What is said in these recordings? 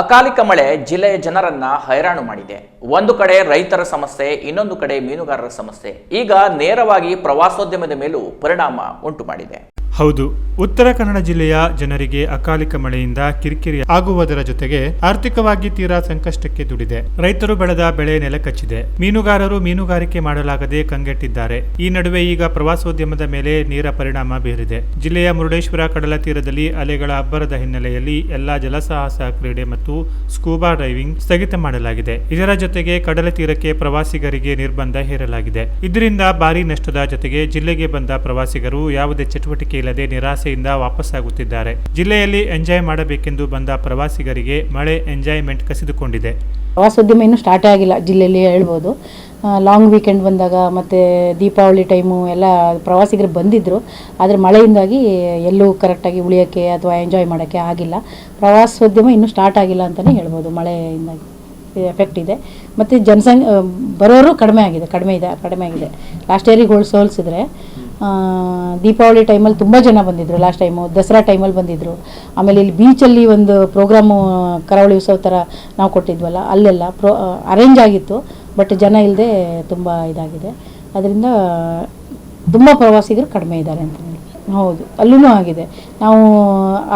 ಅಕಾಲಿಕ ಮಳೆ ಜಿಲ್ಲೆಯ ಜನರನ್ನ ಹೈರಾಣು ಮಾಡಿದೆ. ಒಂದು ಕಡೆ ರೈತರ ಸಮಸ್ಯೆ, ಇನ್ನೊಂದು ಕಡೆ ಮೀನುಗಾರರ ಸಮಸ್ಯೆ. ಈಗ ನೇರವಾಗಿ ಪ್ರವಾಸೋದ್ಯಮದ ಮೇಲೂ ಪರಿಣಾಮ ಉಂಟು ಮಾಡಿದೆ ಹೌದು, ಉತ್ತರ ಕನ್ನಡ ಜಿಲ್ಲೆಯ ಜನರಿಗೆ ಅಕಾಲಿಕ ಮಳೆಯಿಂದ ಕಿರಿಕಿರಿ ಆಗುವುದರ ಜೊತೆಗೆ ಆರ್ಥಿಕವಾಗಿ ತೀರಾ ಸಂಕಷ್ಟಕ್ಕೆ ದುಡಿದೆ. ರೈತರು ಬೆಳೆದ ಬೆಳೆ ನೆಲಕಚ್ಚಿದೆ ಮೀನುಗಾರರು ಮೀನುಗಾರಿಕೆ ಮಾಡಲಾಗದೆ ಕಂಗೆಟ್ಟಿದ್ದಾರೆ. ಈ ನಡುವೆ ಈಗ ಪ್ರವಾಸೋದ್ಯಮದ ಮೇಲೆ ನೇರ ಪರಿಣಾಮ ಬೀರಿದೆ. ಜಿಲ್ಲೆಯ ಮುರುಡೇಶ್ವರ ಕಡಲ ತೀರದಲ್ಲಿ ಅಲೆಗಳ ಅಬ್ಬರದ ಹಿನ್ನೆಲೆಯಲ್ಲಿ ಎಲ್ಲಾ ಜಲಸಾಹಸ ಕ್ರೀಡೆ ಮತ್ತು ಸ್ಕೂಬಾ ಡೈವಿಂಗ್ ಸ್ಥಗಿತ ಮಾಡಲಾಗಿದೆ. ಇದರ ಜೊತೆಗೆ ಕಡಲ ತೀರಕ್ಕೆ ಪ್ರವಾಸಿಗರಿಗೆ ನಿರ್ಬಂಧ ಹೇರಲಾಗಿದೆ. ಇದರಿಂದ ಭಾರಿ ನಷ್ಟದ ಜೊತೆಗೆ ಜಿಲ್ಲೆಗೆ ಬಂದ ಪ್ರವಾಸಿಗರು ಯಾವುದೇ ಚಟುವಟಿಕೆ ಇಲ್ಲದೆ ನಿರಾಸೆಯಿಂದ ವಾಪಸ್ಸಾಗುತ್ತಿದ್ದಾರೆ. ಜಿಲ್ಲೆಯಲ್ಲಿ ಎಂಜಾಯ್ ಮಾಡಬೇಕೆಂದು ಬಂದ ಪ್ರವಾಸಿಗರಿಗೆ ಮಳೆ ಎಂಜಾಯ್ಮೆಂಟ್ ಕಸಿದುಕೊಂಡಿದೆ. ಪ್ರವಾಸೋದ್ಯಮ ಇನ್ನೂ ಸ್ಟಾರ್ಟೇ ಆಗಿಲ್ಲ, ಜಿಲ್ಲೆಯಲ್ಲಿ ಹೇಳ್ಬೋದು. ಲಾಂಗ್ ವೀಕೆಂಡ್ ಬಂದಾಗ ಮತ್ತು ದೀಪಾವಳಿ ಟೈಮು ಎಲ್ಲ ಪ್ರವಾಸಿಗರು ಬಂದಿದ್ದರು ಆದರೆ ಮಳೆಯಿಂದಾಗಿ ಎಲ್ಲೂ ಕರೆಕ್ಟಾಗಿ ಉಳಿಯೋಕ್ಕೆ ಅಥವಾ ಎಂಜಾಯ್ ಮಾಡೋಕ್ಕೆ ಆಗಿಲ್ಲ. ಪ್ರವಾಸೋದ್ಯಮ ಇನ್ನೂ ಸ್ಟಾರ್ಟ್ ಆಗಿಲ್ಲ ಅಂತಲೇ ಹೇಳ್ಬೋದು ಮಳೆಯಿಂದಾಗಿ. ಎಫೆಕ್ಟ್ ಇದೆ. ಮತ್ತು ಜನಸಂಖ್ಯೆ ಬರೋರು ಕಡಿಮೆ ಆಗಿದೆ, ಕಡಿಮೆ ಇದೆ, ಕಡಿಮೆ ಆಗಿದೆ. ಲಾಸ್ಟ್ ಇಯರಿಗೆ ಹೋಲ್ಸ್ ಹೋಲಿಸಿದ್ರೆ ದೀಪಾವಳಿ ಟೈಮಲ್ಲಿ ತುಂಬ ಜನ ಬಂದಿದ್ದರು ಲಾಸ್ಟ್ ಟೈಮು ದಸರಾ ಟೈಮಲ್ಲಿ ಬಂದಿದ್ದರು ಆಮೇಲೆ ಇಲ್ಲಿ ಬೀಚಲ್ಲಿ ಒಂದು ಪ್ರೋಗ್ರಾಮು ಕರಾವಳಿ ಉತ್ಸವ ಥರ ನಾವು ಕೊಟ್ಟಿದ್ವಲ್ಲ, ಅಲ್ಲೆಲ್ಲ ಪ್ರೋ ಅರೇಂಜ್ ಆಗಿತ್ತು. ಬಟ್ ಜನ ಇಲ್ಲದೆ ತುಂಬ ಇದಾಗಿದೆ. ಅದರಿಂದ ತುಂಬ ಪ್ರವಾಸಿಗರು ಕಡಿಮೆ ಇದ್ದಾರೆ ಅಂತ ಹೌದು ಅಲ್ಲೂ ಆಗಿದೆ. ನಾವು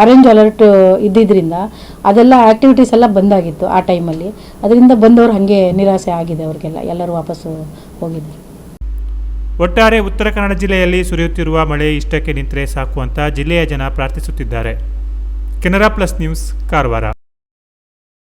ಆರೆಂಜ್ ಅಲರ್ಟ್ ಇದ್ದಿದ್ದರಿಂದ ಅದೆಲ್ಲ ಆ್ಯಕ್ಟಿವಿಟೀಸ್ ಎಲ್ಲ ಬಂದಾಗಿತ್ತು ಆ ಟೈಮಲ್ಲಿ ಅದರಿಂದ ಬಂದವರು ಹಾಗೆ ನಿರಾಸೆ ಆಗಿದೆ ಅವ್ರಿಗೆಲ್ಲ. ಎಲ್ಲರೂ ವಾಪಸ್ಸು ಹೋಗಿದ್ದಾರೆ ಒಟ್ಟಾರೆ ಉತ್ತರ ಕನ್ನಡ ಜಿಲ್ಲೆಯಲ್ಲಿ ಸುರಿಯುತ್ತಿರುವ ಮಳೆ ಇಷ್ಟಕ್ಕೆ ನಿಂತರೆ ಸಾಕು ಅಂತ ಜಿಲ್ಲೆಯ ಜನ ಪ್ರಾರ್ಥಿಸುತ್ತಿದ್ದಾರೆ. Canara plus news, Karwar.